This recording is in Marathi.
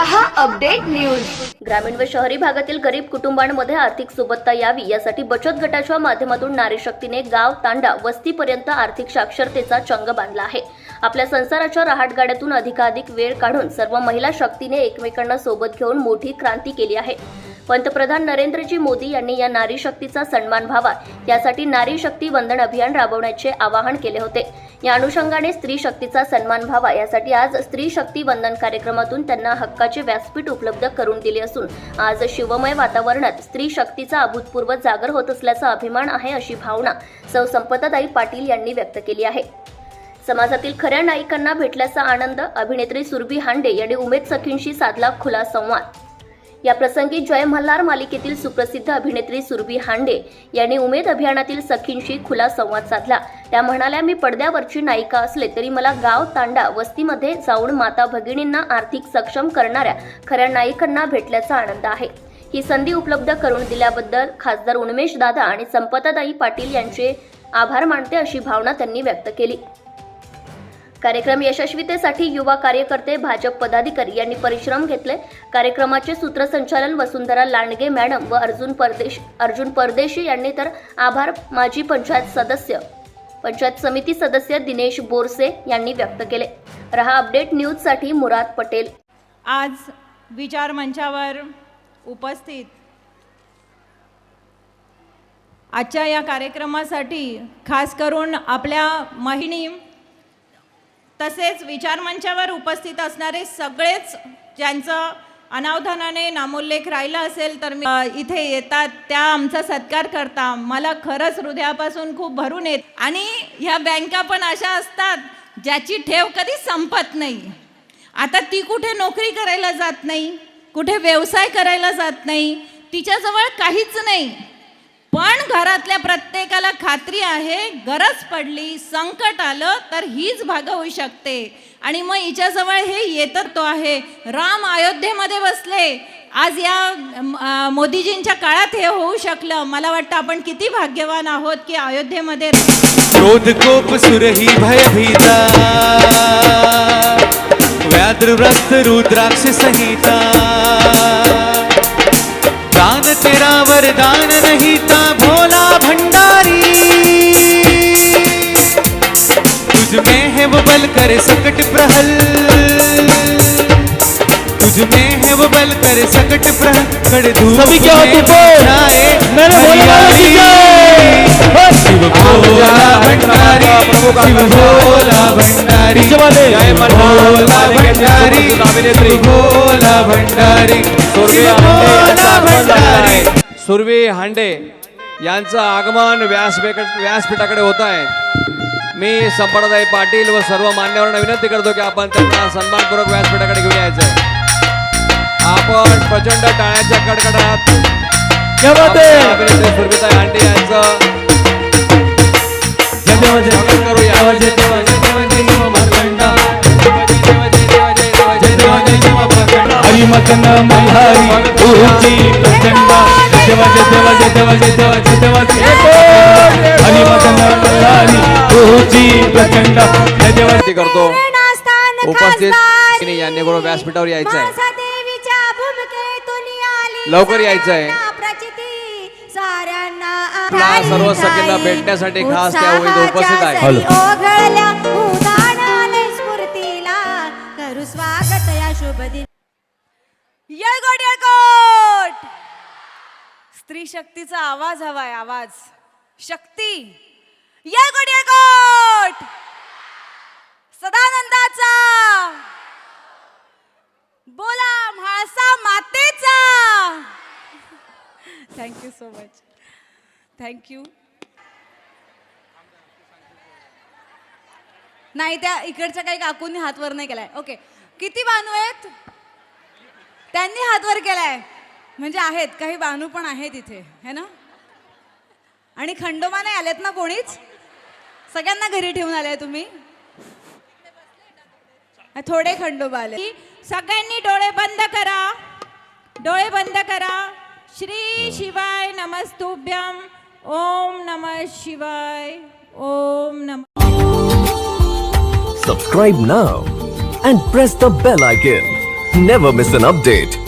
हा अपडेट न्यूज. ग्रामीण व शहरी भागातील गरीब कुटुंबांमध्ये आर्थिक सुबत्ता यावी यासाठी बचत गटाच्या माध्यमातून नारी शक्तीने गाव तांडा वस्तीपर्यंत आर्थिक साक्षरतेचा चंग बांधला आहे. आपल्या संसाराच्या रहाटगाड्यातून अधिकाधिक वेळ काढून सर्व महिला शक्तीने एकमेकांना सोबत घेऊन मोठी क्रांती केली आहे. पंतप्रधान नरेंद्रजी मोदी यांनी या नारी शक्तीचा सन्मान व्हावा यासाठी नारी शक्ती वंदन अभियान राबवण्याचे आवाहन केले होते. या अनुषंगाने स्त्री शक्तीचा सन्मान व्हावा. यासाठी आज स्त्री शक्ती वंदन कार्यक्रमातून त्यांना हक्काचे व्यासपीठ उपलब्ध करून दिले असून आज शिवमय वातावरणात स्त्री शक्तीचा अभूतपूर्व जागर होत असल्याचा अभिमान आहे अशी भावना सौ संपताताई पाटील यांनी व्यक्त केली आहे. समाजातील खऱ्या नायिकांना भेटल्याचा आनंद अभिनेत्री सुरभी हांडे यांनी उमेद सखींशी साधला खुला संवाद. या प्रसंगी जय मल्हार मालिकेतील सुप्रसिद्ध अभिनेत्री सुरभी हांडे यांनी उमेद अभियानातील सखींशी खुला संवाद साधला. त्या म्हणाल्या मी पडद्यावरची नायिका असले तरी मला गाव तांडा वस्तीमध्ये जाऊन माता भगिनींना आर्थिक सक्षम करणाऱ्या खऱ्या नायिकांना भेटल्याचा आनंद आहे. ही संधी उपलब्ध करून दिल्याबद्दल खासदार उन्मेश दादा आणि संपतादाई पाटील यांचे आभार मानते अशी भावना त्यांनी व्यक्त केली. कार्यक्रम यशस्वीतेसाठी युवा कार्यकर्ते भाजप पदाधिकारी यांनी परिश्रम घेतले. कार्यक्रमाचे सूत्रसंचालन वसुंधरा लांडगे मॅडम व अर्जुन परदेश अर्जुन परदेशी यांनी तर आभार माजी पंचायत सदस्य पंचायत समिती सदस्य दिनेश बोरसे यांनी व्यक्त केले. रहा अपडेट न्यूजसाठी मुराद पटेल. आज विचार मंचावर उपस्थित आजच्या या कार्यक्रमासाठी खास करून आपल्या महिनी तसेच विचारमंचावर उपस्थित असणारे सगळेच ज्यांचं अनावधानाने नामोल्लेख राहिला असेल तर मी इथे येतात. त्या आमचा सत्कार करता. मला खरंच हृदयापासून खूप भरून येत. आणि ह्या बँका पण अशा असतात ज्याची ठेव कधी संपत नाही. आता ती कुठे नोकरी करायला जात नाही कुठे व्यवसाय करायला जात नाही तिच्याजवळ काहीच नाही. पण घरातल्या प्रत्येकाला खात्री आहे गरज पडली संकट आलं तर हीच भागवू शकते. आणि मग हिच्याजवळ हे येतच तो आहे राम अयोध्येमध्ये बसले. आज या मोदीजींच्या काळात हे होऊ शकलं. मला वाटतं आपण किती भाग्यवान आहोत की अयोध्येमध्ये क्रोध कोप सुरही भयभीता व्याद्र रुद्राक्ष संहिता. करे सकट प्रहल तुझ में है वो बल करे सकट प्रहल कड़ धूप सभी क्या होती बोल? छाए मैंने बोला की हरियाली। जय। शिव भोला भंडारी शिव भोला भंडारी. जय भोला भंडारी अभिनेत्री. शिव भोला भंडारी भोला यांचं आगमन झालं भंडारी. सुरभी हांडे यांचं आगमन व्यासपीठ व्यासपीठाकडे होत आहे मी संपदाई पाटील व सर्व मान्यवरांना विनंती करतो की आपण त्यांना सन्मानपूर्वक व्यासपीठाकडे घेऊन यायचं आहे आपण प्रचंड टाळ्याच्या कडकडात सुरभिताई हांडे यांचं करूया ऊर्जी प्रचंड विनंती करतो. उपस्थित यांनी बरोबर व्यासपीठावर यायचं आहे लवकर यायचं आहे. प्रचिती. साऱ्यांना आपल्या सर्व सखींना भेटण्यासाठी खास त्या इथे उपस्थित आहे. येळकोट येळकोट! स्त्री शक्तीचा आवाज हवाय आवाज. शक्ती. येळकोट येळकोट सदानंदाचा! बोला Mhalsa मातेचा! Thank you so much thank you नाही त्या इकडच्या काही काकूंनी हात वर नाही केलाय. ओके किती बानू आहेत? त्यांनी हात वर केलाय. म्हणजे आहेत काही बानू पण आहेत इथे है ना? आणि खंडोबा नाही आलेत ना कोणीच? सगळ्यांना घरी ठेवून आले तुम्ही? थोडे खंडोबा आले. सगळ्यांनी डोळे बंद करा. डोळे बंद करा. श्री शिवाय नमस्तुभ्यम ओम नम शिवाय. ओम नम Subscribe now and press the bell icon never miss an update